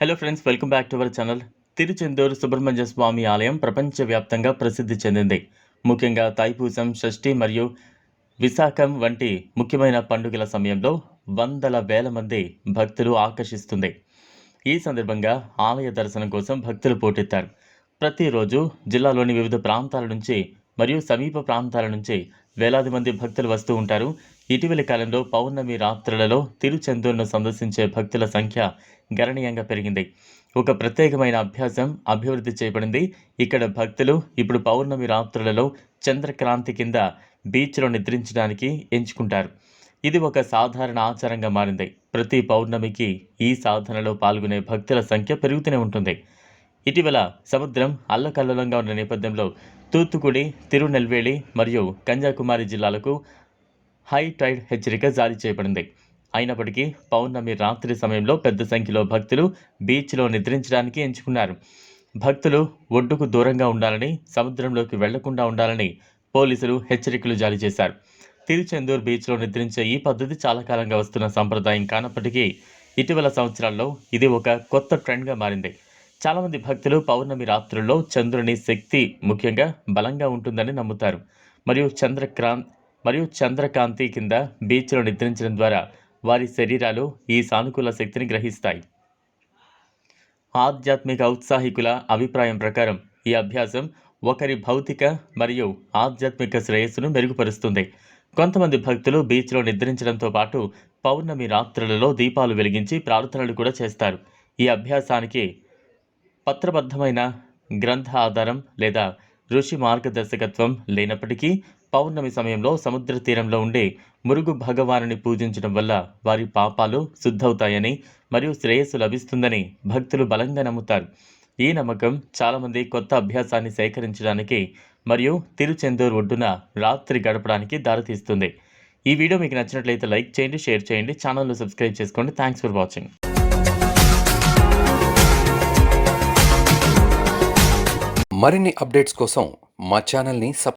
Hello friends welcome back to our channel Tiruchendur Subrahmanya Swami ఆలయం ప్రపంచవ్యాప్తంగా ప్రసిద్ధి చెందింది ముఖ్యంగా తైపూసం షష్ఠి మరియు విశాఖం వంటి ముఖ్యమైన పండుగల సమయంలో వందల వేల మంది భక్తులు ఆకర్షిస్తుంది ఈ సందర్భంగా ఆలయ దర్శనం కోసం భక్తులు పోటెత్తారు. ప్రతిరోజు జిల్లాలోని వివిధ ప్రాంతాల నుంచి మరియు సమీప ప్రాంతాల నుంచి వేలాది మంది భక్తులు వస్తూ ఉంటారు. ఇటీవలి కాలంలో పౌర్ణమి రాత్రులలో తిరుచెందూరును సందర్శించే భక్తుల సంఖ్య గణనీయంగా పెరిగింది. ఒక ప్రత్యేకమైన అభ్యాసం అభివృద్ధి చేయబడింది. ఇక్కడ భక్తులు ఇప్పుడు పౌర్ణమి రాత్రులలో చంద్రక్రాంతి కింద బీచ్లో నిద్రించడానికి ఎంచుకుంటారు. ఇది ఒక సాధారణ ఆచారంగా మారింది. ప్రతి పౌర్ణమికి ఈ సాధనలో పాల్గొనే భక్తుల సంఖ్య పెరుగుతూనే ఉంటుంది. ఇటీవల సముద్రం అల్లకల్లోలంగా ఉన్న నేపథ్యంలో తూత్తుకుడి తిరునెల్వేలి మరియు కన్యాకుమారి జిల్లాలకు హై టైడ్ హెచ్చరిక జారీ చేయబడింది. అయినప్పటికీ పౌర్ణమి రాత్రి సమయంలో పెద్ద సంఖ్యలో భక్తులు బీచ్లో నిద్రించడానికి ఎంచుకున్నారు. భక్తులు ఒడ్డుకు దూరంగా ఉండాలని సముద్రంలోకి వెళ్ళకుండా ఉండాలని పోలీసులు హెచ్చరికలు జారీ చేశారు. తిరుచెందూర్ బీచ్లో నిద్రించే ఈ పద్ధతి చాలా కాలంగా వస్తున్న సంప్రదాయం కానప్పటికీ ఇటీవల సంవత్సరాల్లో ఇది ఒక కొత్త ట్రెండ్గా మారింది. చాలామంది భక్తులు పౌర్ణమి రాత్రుల్లో చంద్రుని శక్తి ముఖ్యంగా బలంగా ఉంటుందని నమ్ముతారు. మరియు చంద్రక్రాంత్ మరియు చంద్రకాంతి కింద బీచ్లో నిద్రించడం ద్వారా వారి శరీరాలు ఈ సానుకూల శక్తిని గ్రహిస్తాయి. ఆధ్యాత్మిక ఔత్సాహికుల అభిప్రాయం ప్రకారం ఈ అభ్యాసం ఒకరి భౌతిక మరియు ఆధ్యాత్మిక శ్రేయస్సును మెరుగుపరుస్తుంది. కొంతమంది భక్తులు బీచ్లో నిద్రించడంతో పాటు పౌర్ణమి రాత్రులలో దీపాలు వెలిగించి ప్రార్థనలు కూడా చేస్తారు. ఈ అభ్యాసానికి పత్రబద్ధమైన గ్రంథ ఆధారం లేదా ఋషి మార్గదర్శకత్వం లేనప్పటికీ పౌర్ణమి సమయంలో సముద్ర తీరంలో ఉండే మురుగు భగవానుని పూజించడం వల్ల వారి పాపాలు శుద్ధవుతాయని మరియు శ్రేయస్సు లభిస్తుందని భక్తులు బలంగా నమ్ముతారు. ఈ నమ్మకం చాలామంది కొత్త అభ్యాసాన్ని సేకరించడానికి మరియు తిరుచెందూరు ఒడ్డున రాత్రి గడపడానికి దారితీస్తుంది. ఈ వీడియో మీకు నచ్చినట్లయితే లైక్ చేయండి షేర్ చేయండి ఛానల్ను సబ్స్క్రైబ్ చేసుకోండి. థ్యాంక్స్ ఫర్ వాచింగ్ మరిన్ని అప్డేట్స్ కోసం మా ఛానల్ని సబ్స్క్రైబ్